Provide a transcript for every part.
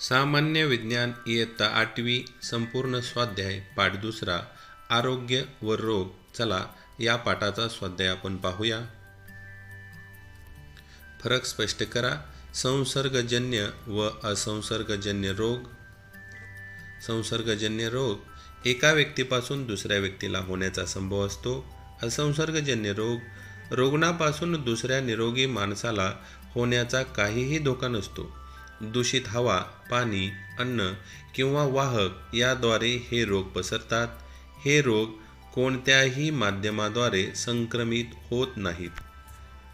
सामान्य विज्ञान इयत्ता आठवी संपूर्ण स्वाध्याय पाठ दुसरा आरोग्य व रोग. चला या पाठाचा स्वाध्याय आपण पाहूया. फरक स्पष्ट करा. संसर्गजन्य व असंसर्गजन्य रोग. संसर्गजन्य रोग एका व्यक्तीपासून दुसऱ्या व्यक्तीला होण्याचा संभव असतो. असंसर्गजन्य रोग रुग्णापासून दुसऱ्या निरोगी माणसाला होण्याचा काहीही धोका नसतो. दूषित हवा पाणी अन्न किंवा वाहक याद्वारे हे रोग पसरतात. हे रोग कोणत्याही माध्यमाद्वारे संक्रमित होत नाहीत.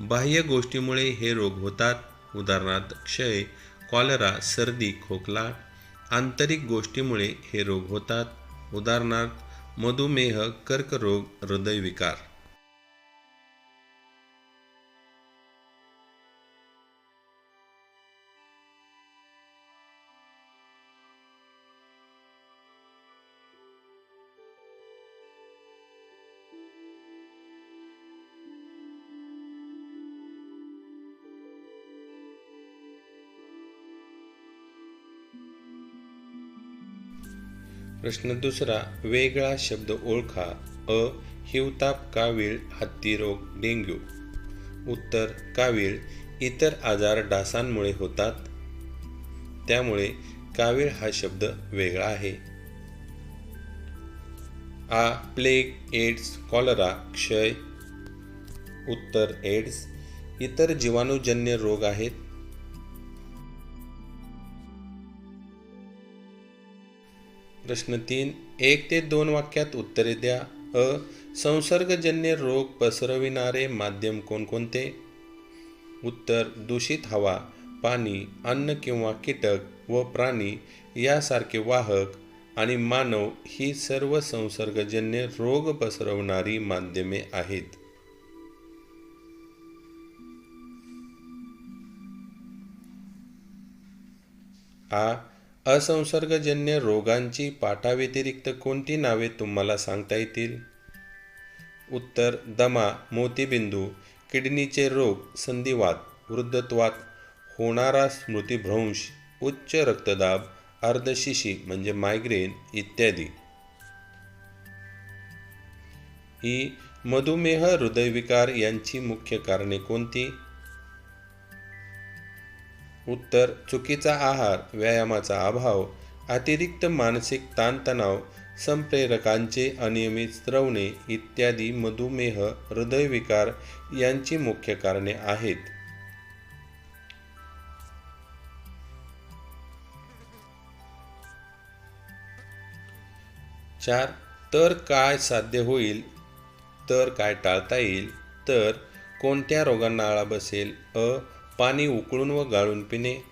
बाह्य गोष्टीमुळे हे रोग होतात. उदाहरणार्थ क्षय कॉलरा सर्दी खोकला आंतरिक गोष्टीमुळे हे रोग होतात. उदाहरणार्थ मधुमेह कर्करोग हृदयविकार. प्रश्न दुसरा वेगळा शब्द ओळखा अ हिवताप कावीळ हत्ती रोग डेंग्यू. उत्तर कावीळ इतर आजार डासांमुळे होतात. त्यामुळे कावीळ हा शब्द वेगळा आहे. आ प्लेग एड्स कॉलरा क्षय. उत्तर एड्स इतर जीवाणूजन्य रोग आहेत. प्रश्न तीन एक ते दोन वाक्यात उत्तरे द्या. अ. संसर्गजन्य रोग पसरविणारे माध्यम कोणकोणते? उत्तर दूषित हवा पाणी अन्न किंवा कीटक व प्राणी यासारखे वाहक आणि मानव ही सर्व संसर्गजन्य रोग पसरवणारी माध्यमे आहेत. आ. असंसर्गजन्य रोगांची पाठाव्यतिरिक्त कोणती नावे तुम्हाला सांगता येतील? उत्तर दमा मोतीबिंदू किडनीचे रोग संधिवात वृद्धत्वात होणारा स्मृतिभ्रंश उच्च रक्तदाब अर्धशिशी म्हणजे मायग्रेन इत्यादी. ही मधुमेह हृदयविकार यांची मुख्य कारणे कोणती? उत्तर चुकीचा आहार व्यायामाचा अभाव अतिरिक्त मानसिक ताणतणाव संप्रेरकांचे अनियमित स्त्रवणे इत्यादी मधुमेह हृदयविकार यांची मुख्य कारणे आहेत. चार तर काय साध्य होईल? तर काय टाळता येईल? तर कोणत्या रोगांना आळा बसेल? अ पाणी उकळून व गाळून पिणे.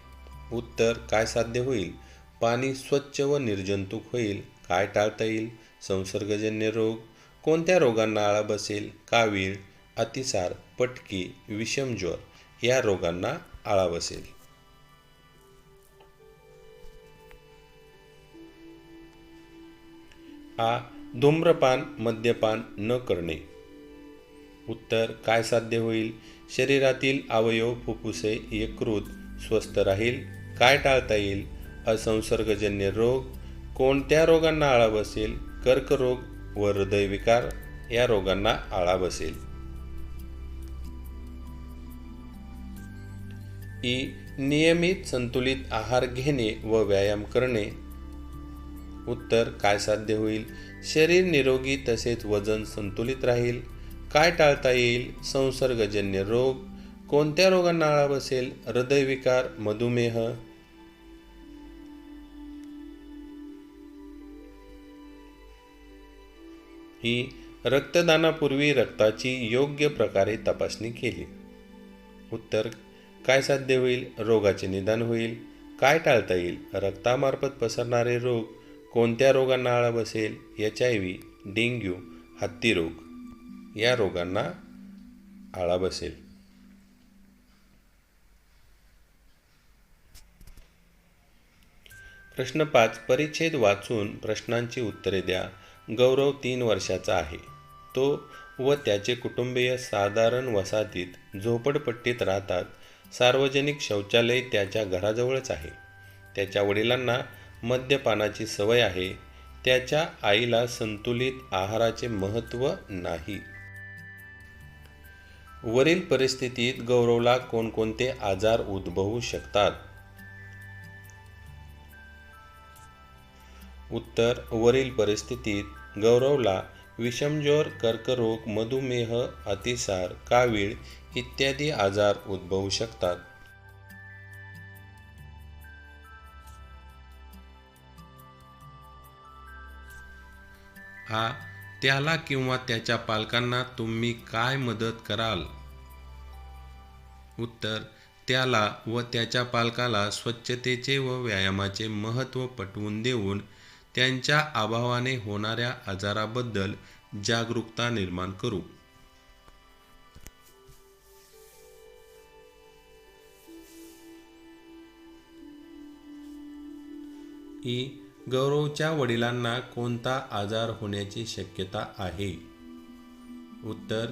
उत्तर काय साध्य होईल? पाणी स्वच्छ व निर्जंतुक होईल. काय टाळता येईल? संसर्गजन्य रोग. कोणत्या रोगांना आळा बसेल? कावीळ अतिसार पटकी विषमज्वर या रोगांना आळा बसेल. आ. धूम्रपान मद्यपान न करणे. उत्तर काय साध्य होईल? शरीरातील अवयव फुफ्फुसे यकृत स्वस्थ राहील. काय टाळता येईल? असंसर्गजन्य रोग. कोणत्या रोगांना आळा बसेल? कर्करोग व हृदयविकार या रोगांना आळा बसेल. ई. नियमित संतुलित आहार घेणे व व्यायाम करणे. उत्तर काय साध्य होईल? शरीर निरोगी तसेच वजन संतुलित राहील. काय टाळता येईल? संसर्गजन्य रोग. कोणत्या रोगांना आळा बसेल? हृदयविकार मधुमेह. ही रक्तदानापूर्वी रक्ताची योग्य प्रकारे तपासणी केली. उत्तर काय साध्य होईल? रोगाचे निदान होईल. काय टाळता येईल? रक्तामार्फत पसरणारे रोग. कोणत्या रोगांना आळा बसेल? एच आय व्ही डेंग्यू हत्तीरोग या रोगांना आळा बसेल. प्रश्न पाच परिच्छेद वाचून प्रश्नांची उत्तरे द्या. गौरव तीन वर्षाचा आहे. तो व त्याचे कुटुंबीय साधारण वसाहतीत झोपडपट्टीत राहतात. सार्वजनिक शौचालय त्याच्या घराजवळच आहे. त्याच्या वडिलांना मद्यपानाची सवय आहे. त्याच्या आईला संतुलित आहाराचे महत्त्व नाही. वरील परिस्थितीत गौरवला कोणकोणते आजार उद्भवू शकतात? उत्तर वरील परिस्थितीत गौरवला विषमज्वर कर्करोग मधुमेह अतिसार कावीळ इत्यादी आजार उद्भवू शकतात. हा त्याला किंवा त्याच्या पालकांना तुम्ही काय मदत कराल? उत्तर त्याला व त्याच्या पालकाला स्वच्छतेचे व व्यायामाचे महत्त्व पटवून देऊन त्यांच्या अभावाने होणाऱ्या आजाराबद्दल जागरूकता निर्माण करू. ई. गौरवच्या वडिलांना कोणता आजार होण्याची शक्यता आहे? उत्तर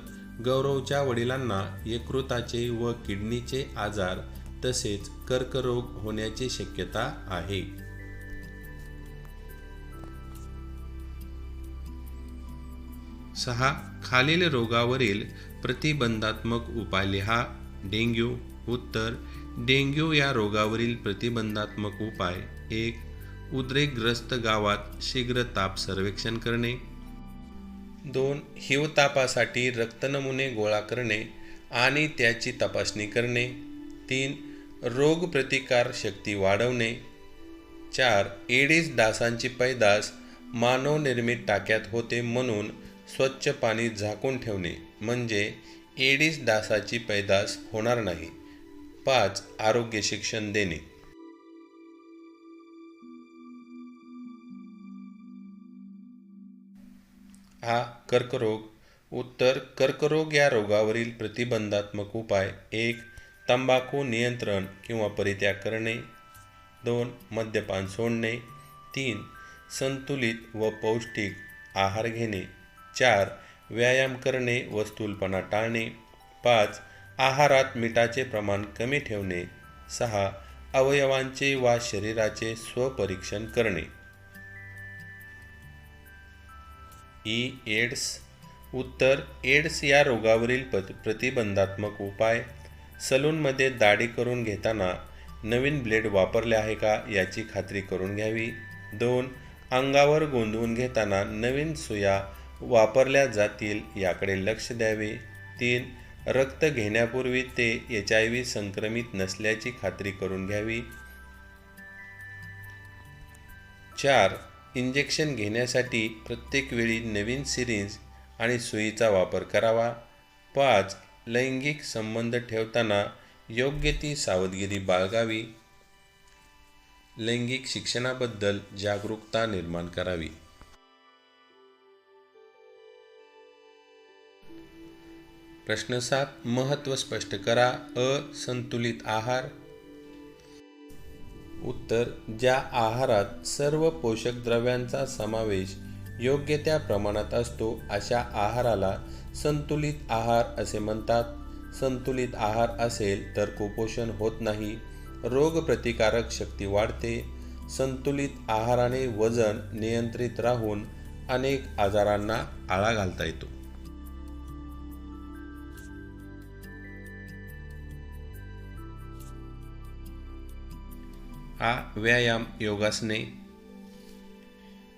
गौरवच्या वडिलांना यकृताचे व किडनीचे आजार तसेच कर्करोग होण्याची शक्यता आहे. सहा खालील रोगावरील प्रतिबंधात्मक उपाय लिहा. डेंग्यू उत्तर डेंग्यू या रोगावरील प्रतिबंधात्मक उपाय एक उद्रेकग्रस्त गावात शीघ्र ताप सर्वेक्षण करणे. दोन हिवतापासाठी रक्तनमुने गोळा करणे आणि त्याची तपासणी करणे. तीन रोगप्रतिकार शक्ती वाढवणे. चार एडिस डासांची पैदास मानवनिर्मित टाक्यात होते म्हणून स्वच्छ पाणी झाकून ठेवणे. म्हणजे एडिस डासाची पैदास होणार नाही. पाच आरोग्य शिक्षण देणे. हा कर्करोग. उत्तर कर्करोग या रोगावरील प्रतिबंधात्मक उपाय. एक तंबाखू नियंत्रण किंवा परित्याग करणे. दोन मद्यपान सोडणे. तीन संतुलित व पौष्टिक आहार घेणे. चार व्यायाम करणे व स्थूलपणा टाळणे. पाच आहारात मिठाचे प्रमाण कमी ठेवणे. सहा अवयवांचे वा शरीराचे स्वपरीक्षण करणे. E AIDS. उत्तर एड्स या रोगावरील पत प्रतिबंधात्मक उपाय. सलूनमध्ये दाढी करून घेताना नवीन ब्लेड वापरले आहे का याची खात्री करून घ्यावी. दोन अंगावर गोंधवून घेताना नवीन सुया वापरल्या जातील याकडे लक्ष द्यावे. तीन रक्त घेण्यापूर्वी ते एच आय व्ही संक्रमित नसल्याची खात्री करून घ्यावी. चार इंजेक्शन घेण्यासाठी प्रत्येक वेळी नवीन सिरिंज आणि सुईचा वापर करावा. पाच लैंगिक संबंध ठेवताना योग्य ती सावधगिरी बाळगावी. लैंगिक शिक्षणाबद्दल जागरूकता निर्माण करावी. प्रश्न सात महत्त्व स्पष्ट करा. असंतुलित आहार. उत्तर ज्या आहारात सर्व पोषक द्रव्यांचा समावेश योग्य त्या प्रमाणात असतो अशा आहाराला संतुलित आहार असे म्हणतात. संतुलित आहार असेल तर कुपोषण होत नाही रोगप्रतिकारक शक्ती वाढते. संतुलित आहाराने वजन नियंत्रित राहून अनेक आजारांना आळा घालता येतो. आ व्यायाम योगासने.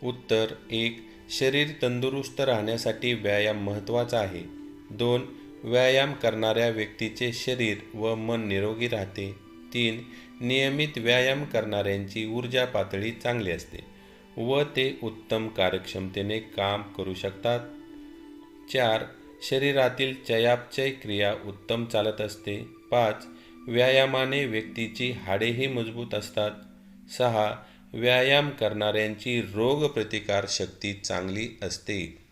उत्तर एक शरीर तंदुरुस्त राहण्यासाठी व्यायाम महत्त्वाचा आहे. दोन व्यायाम करणाऱ्या व्यक्तीचे शरीर व मन निरोगी राहते. तीन नियमित व्यायाम करणाऱ्यांची ऊर्जा पातळी चांगली असते व ते उत्तम कार्यक्षमतेने काम करू शकतात. चार शरीरातील चयापचय क्रिया उत्तम चालत असते. पाच व्यायामाने व्यक्तीची हाडेही मजबूत असतात. सहा व्यायाम करणाऱ्यांची रोगप्रतिकार शक्ती चांगली असते.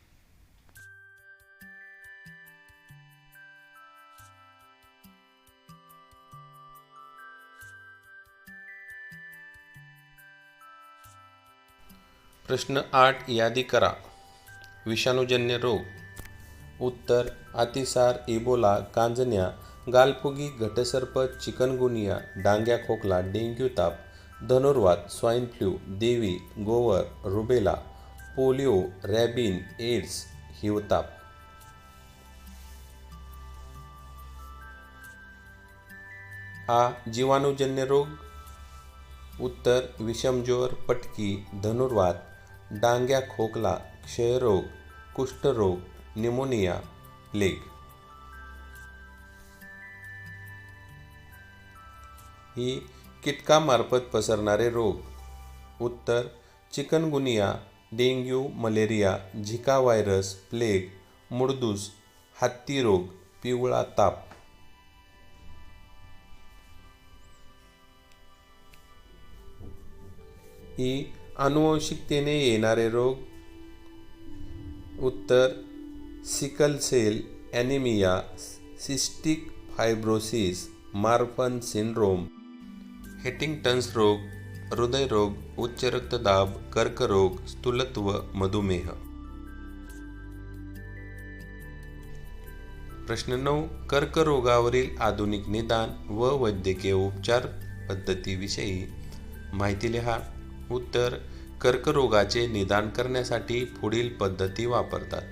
प्रश्न आठ यादी करा. विषाणूजन्य रोग. उत्तर अतिसार इबोला कांजण्या गालफुगी घटसर्प चिकनगुनिया डांग्या खोकला डेंग्यू ताप धनुर्वात स्वाईन फ्लू देवी गोवर रुबेला पोलिओ रॅबिन एड्स हिवताप आ जीवाणूजन्य रोग? उत्तर विषमज्वर पटकी धनुर्वात डांग्या खोकला क्षयरोग कुष्ठरोग निमोनिया प्लेग ही कीटकामार्फत पसरणारे रोग. उत्तर chikungunya dengue malaria Zika virus plague मुडदूस हत्ती रोग पिवळा ताप. ही अनुवंशिकतेने येणारे रोग. उत्तर sickle cell anaemia cystic fibrosis Marfan syndrome. Huntington's रोग हृदयरोग उच्च रक्तदाब कर्करोग स्थूलत्व मधुमेह. प्रश्न नऊ कर्करोगावरील आधुनिक निदान व वैद्यकीय उपचार पद्धतीविषयी माहिती लिहा. उत्तर कर्करोगाचे निदान करण्यासाठी पुढील पद्धती वापरतात.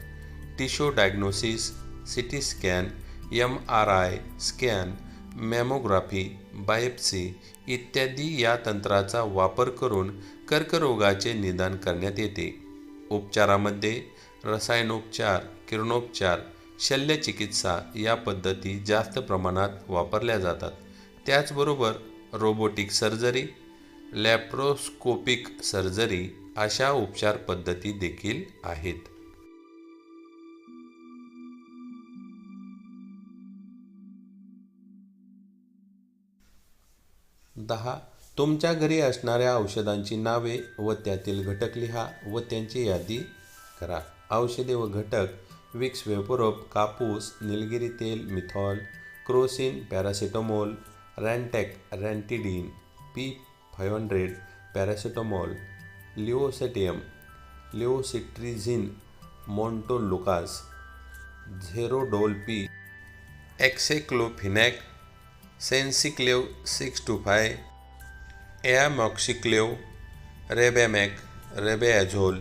Tissue diagnosis C T scan M R I scan mammography biopsy इत्यादी या तंत्राचा वापर करून कर्करोगाचे निदान करण्यात येते. उपचारामध्ये रसायनोपचार किरणोपचार शल्यचिकित्सा या पद्धती जास्त प्रमाणात वापरल्या जातात. त्याचबरोबर रोबोटिक सर्जरी लॅप्रोस्कोपिक सर्जरी अशा उपचार पद्धती देखील आहेत. दहा. तुमच्या घरी असणाऱ्या औषधांची नावे व त्यातील घटक लिहा व त्यांची यादी करा. औषधे व घटक विक्स वेपोरोप कापूस निलगिरी तेल menthol Crocin paracetamol Rantac ranitidine P five hundred paracetamol लिओसेटियम levocetirizine montelukast Zerodol P aceclofenac Sensiclav six two five amoxiclav Rabemac રેબેએઝોલ